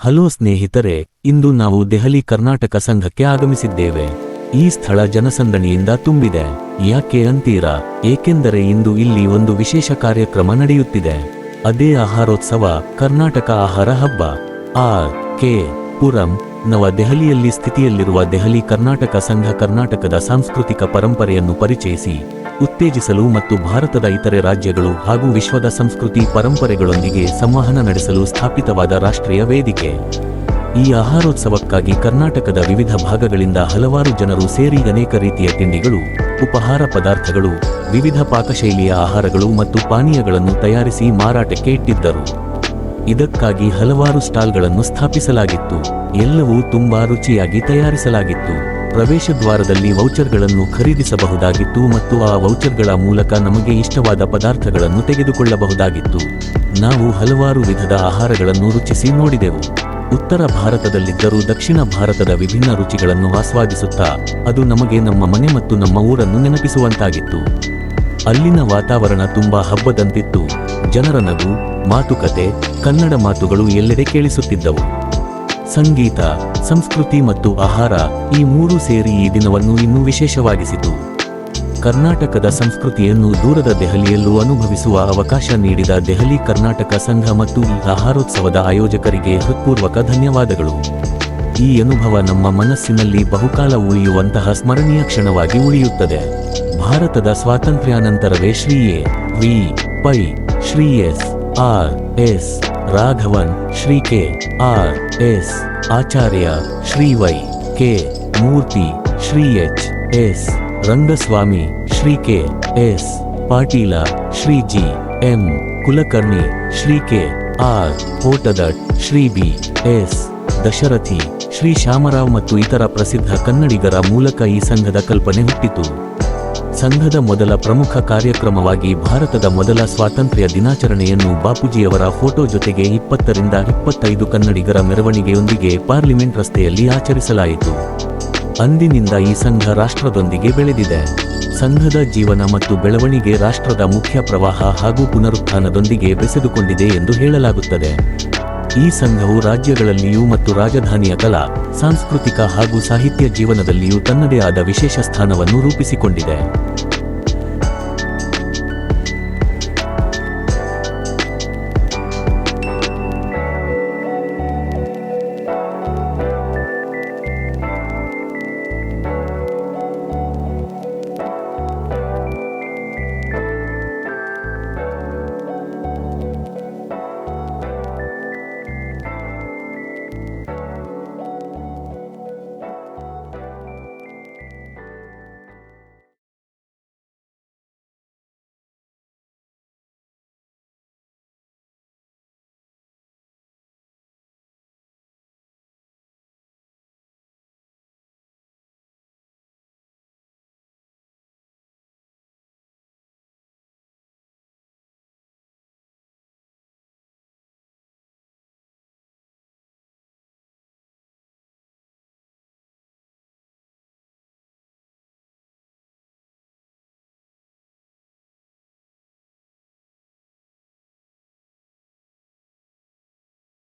Hello ಸ್ನೇಹಿತರೆ, ಇಂದು ನಾವು ದೆಹಲಿ ಕರ್ನಾಟಕ ಸಂಘಕ್ಕೆ ಆಗಮಿಸಿದ್ದೇವೆ. ಈ ಸ್ಥಳ ಜನಸಂದಣಿಯಿಂದ ತುಂಬಿದೆ. ಯಾಕೆ ಅಂತೀರಾ? ಏಕೆಂದರೆ ಇಂದು ಇಲ್ಲಿ ಒಂದು ವಿಶೇಷ ಕಾರ್ಯಕ್ರಮ ನಡೆಯುತ್ತಿದೆ. ಅದೇ ಆಹಾರೋತ್ಸವ, ಕರ್ನಾಟಕ ಆಹಾರ ಹಬ್ಬ. ಆರ್ ಕೆ, ಪುರಂ, ನವ ದೆಹಲಿಯಲ್ಲಿ ಸ್ಥಿತಿಯಲ್ಲಿರುವ ದೆಹಲಿ ಕರ್ನಾಟಕ ಸಂಘ ಕರ್ನಾಟಕದ ಸಾಂಸ್ಕೃತಿಕ ಪರಂಪರೆಯನ್ನು ಪರಿಚಯಿಸಿ. ಉತ್ತೇಜಿಸಲು ಮತ್ತು ಭಾರತದ ಇತರೆ ರಾಜ್ಯಗಳು ಹಾಗೂ ವಿಶ್ವದ ಸಂಸ್ಕೃತಿ ಪರಂಪರೆಗಳೊಂದಿಗೆ ಸಂವಹನ ನಡೆಸಲು ಸ್ಥಾಪಿತವಾದ ರಾಷ್ಟ್ರೀಯ ವೇದಿಕೆ. ಈ ಆಹಾರೋತ್ಸವಕ್ಕಾಗಿ ಕರ್ನಾಟಕದ ವಿವಿಧ ಭಾಗಗಳಿಂದ ಹಲವಾರು ಜನರು ಸೇರಿ ಅನೇಕ ರೀತಿಯ ತಿಂಡಿಗಳು, ಉಪಹಾರ ಪದಾರ್ಥಗಳು, ವಿವಿಧ ಪಾಕಶೈಲಿಯ ಆಹಾರಗಳು ಮತ್ತು ಪಾನೀಯಗಳನ್ನು ತಯಾರಿಸಿ ಮಾರಾಟಕ್ಕೆ ಇಟ್ಟಿದ್ದರು. ಇದಕ್ಕಾಗಿ ಹಲವಾರು ಸ್ಟಾಲ್ಗಳನ್ನು ಸ್ಥಾಪಿಸಲಾಗಿತ್ತು. ಎಲ್ಲವೂ ತುಂಬಾ ರುಚಿಯಾಗಿ ತಯಾರಿಸಲಾಗಿತ್ತು. ಪ್ರವೇಶ ದ್ವಾರದಲ್ಲಿ ವೌಚರ್ಗಳನ್ನು ಖರೀದಿಸಬಹುದಾಗಿತ್ತು ಮತ್ತು ಆ ವೌಚರ್ಗಳ ಮೂಲಕ ನಮಗೆ ಇಷ್ಟವಾದ ಪದಾರ್ಥಗಳನ್ನು ತೆಗೆದುಕೊಳ್ಳಬಹುದಾಗಿತ್ತು. ನಾವು ಹಲವಾರು ವಿಧದ ಆಹಾರಗಳನ್ನು ರುಚಿಸಿ ನೋಡಿದೆವು. ಉತ್ತರ ಭಾರತದಲ್ಲಿದ್ದರೂ ದಕ್ಷಿಣ ಭಾರತದ ವಿಭಿನ್ನ ರುಚಿಗಳನ್ನು ಆಸ್ವಾದಿಸುತ್ತಾ, ಅದು ನಮಗೆ ನಮ್ಮ ಮನೆ ಮತ್ತು ನಮ್ಮ ಊರನ್ನು ನೆನಪಿಸುವಂತಾಗಿತ್ತು. ಅಲ್ಲಿನ ವಾತಾವರಣ ತುಂಬಾ ಹಬ್ಬದಂತಿತ್ತು. ಜನರ ನಗು, ಮಾತುಕತೆ, ಕನ್ನಡ ಮಾತುಗಳು ಎಲ್ಲೆಡೆ ಕೇಳಿಸುತ್ತಿದ್ದವು. ಸಂಗೀತ, ಸಂಸ್ಕೃತಿ ಮತ್ತು ಆಹಾರ ಈ ಮೂರು ಸೇರಿ ಈ ದಿನವನ್ನು ಇನ್ನೂ ವಿಶೇಷವಾಗಿಸಿತು. ಕರ್ನಾಟಕದ ಸಂಸ್ಕೃತಿಯನ್ನು ದೂರದ ದೆಹಲಿಯಲ್ಲೂ ಅನುಭವಿಸುವ ಅವಕಾಶ ನೀಡಿದ ದೆಹಲಿ ಕರ್ನಾಟಕ ಸಂಘ ಮತ್ತು ಈ ಆಹಾರೋತ್ಸವದ ಆಯೋಜಕರಿಗೆ ಹೃತ್ಪೂರ್ವಕ ಧನ್ಯವಾದಗಳು. ಈ ಅನುಭವ ನಮ್ಮ ಮನಸ್ಸಿನಲ್ಲಿ ಬಹುಕಾಲ ಉಳಿಯುವಂತಹ ಸ್ಮರಣೀಯ ಕ್ಷಣವಾಗಿ ಉಳಿಯುತ್ತದೆ. ಭಾರತದ ಸ್ವಾತಂತ್ರ್ಯಾನಂತರವೇ Shri A V, Pai, Shri S, R, S. Raghavan, Shri K R S, Acharya Shri Y K Murthy, Shri H S Rangaswamy, Shri K S Patil, Shri G M Kulkarni, Shri K R ಕೋಟದಟ್ Shri B S Dasharathi, Shri Shyamrao ಮತ್ತು ಇತರ ಪ್ರಸಿದ್ಧ ಕನ್ನಡಿಗರ ಮೂಲಕ ಈ ಸಂಘದ ಕಲ್ಪನೆ ಹುಟ್ಟಿತು. ಸಂಘದ ಮೊದಲ ಪ್ರಮುಖ ಕಾರ್ಯಕ್ರಮವಾಗಿ ಭಾರತದ ಮೊದಲ ಸ್ವಾತಂತ್ರ್ಯ ದಿನಾಚರಣೆಯನ್ನು ಬಾಪೂಜಿಯವರ ಫೋಟೋ ಜೊತೆಗೆ ಇಪ್ಪತ್ತರಿಂದ ಇಪ್ಪತ್ತೈದು ಕನ್ನಡಿಗರ ಮೆರವಣಿಗೆಯೊಂದಿಗೆ ಪಾರ್ಲಿಮೆಂಟ್ ರಸ್ತೆಯಲ್ಲಿ ಆಚರಿಸಲಾಯಿತು. ಅಂದಿನಿಂದ ಈ ಸಂಘ ರಾಷ್ಟ್ರದೊಂದಿಗೆ ಬೆಳೆದಿದೆ. ಸಂಘದ ಜೀವನ ಮತ್ತು ಬೆಳವಣಿಗೆ ರಾಷ್ಟ್ರದ ಮುಖ್ಯ ಪ್ರವಾಹ ಹಾಗೂ ಪುನರುತ್ಥಾನದೊಂದಿಗೆ ಬೆಸೆದುಕೊಂಡಿದೆ ಎಂದು ಹೇಳಲಾಗುತ್ತದೆ. ಈ ಸಂಘವು ರಾಜ್ಯಗಳಲ್ಲಿಯೂ ಮತ್ತು ರಾಜಧಾನಿಯ ಕಲಾ, ಸಾಂಸ್ಕೃತಿಕ ಹಾಗೂ ಸಾಹಿತ್ಯ ಜೀವನದಲ್ಲಿಯೂ ತನ್ನದೇ ಆದ ವಿಶೇಷ ಸ್ಥಾನವನ್ನು ರೂಪಿಸಿಕೊಂಡಿದೆ.